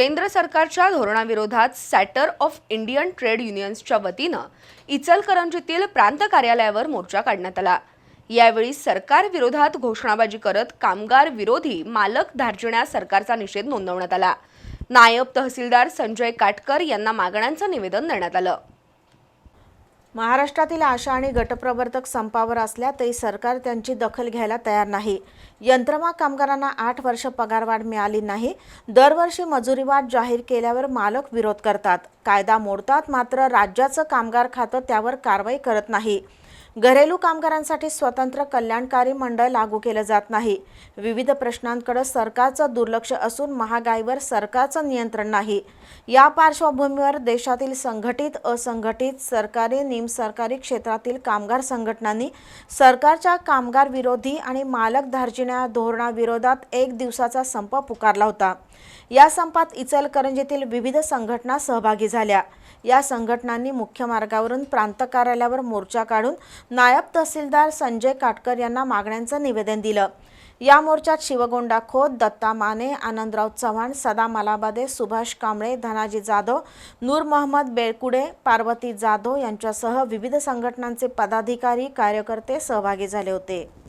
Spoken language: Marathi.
केंद्र सरकारच्या धोरणाविरोधात सॅटर ऑफ इंडियन ट्रेड युनियन्सच्या वतीनं इचलकरंजीतील प्रांत कार्यालयावर मोर्चा काढण्यात आला. यावेळी सरकार विरोधात घोषणाबाजी करत कामगार विरोधी मालक धार्जिण्या सरकारचा निषेध नोंदवण्यात आला. नायब तहसीलदार संजय काटकर यांना मागण्यांचं निवेदन देण्यात आलं. महाराष्ट्रातील आशा आणि गटप्रवर्तक संपावर असल्या तरी सरकार त्यांची दखल घ्यायला तयार नाही. यंत्रमा कामगारांना आठ वर्ष पगारवाढ मिळाली नाही. दरवर्षी मजुरीवाढ जाहीर केल्यावर मालक विरोध करतात. कायदा मोडतात मात्र राज्याचं कामगार खातं त्यावर कारवाई करत नाही. घरेलू कामगारांसाठी स्वतंत्र कल्याणकारी मंडळ लागू केलं जात नाही. विविध प्रश्नांकडे सरकारचं दुर्लक्ष असून महागाईवर सरकारचं नियंत्रण नाही. या पार्श्वभूमीवर देशातील संघटित असंघटित सरकारी निमसरकारी क्षेत्रातील कामगार संघटनांनी सरकारच्या कामगार विरोधी आणि मालक धार्जिण्या धोरणाविरोधात एक दिवसाचा संप पुकारला होता. या संपात इचलकरंजीतील विविध संघटना सहभागी झाल्या. या संघटनांनी मुख्य मार्गावरून प्रांत कार्यालयावर मोर्चा काढून नायब तहसीलदार संजय काटकर यांना मागण्यांचं निवेदन दिलं. या मोर्चात शिवगोंडा खोत दत्ता माने आनंदराव चव्हाण सदा मलाबादे सुभाष कांबळे धनाजी जाधव नूर मोहम्मद बेळकुडे पार्वती जाधव यांच्यासह विविध संघटनांचे पदाधिकारी कार्यकर्ते सहभागी झाले होते.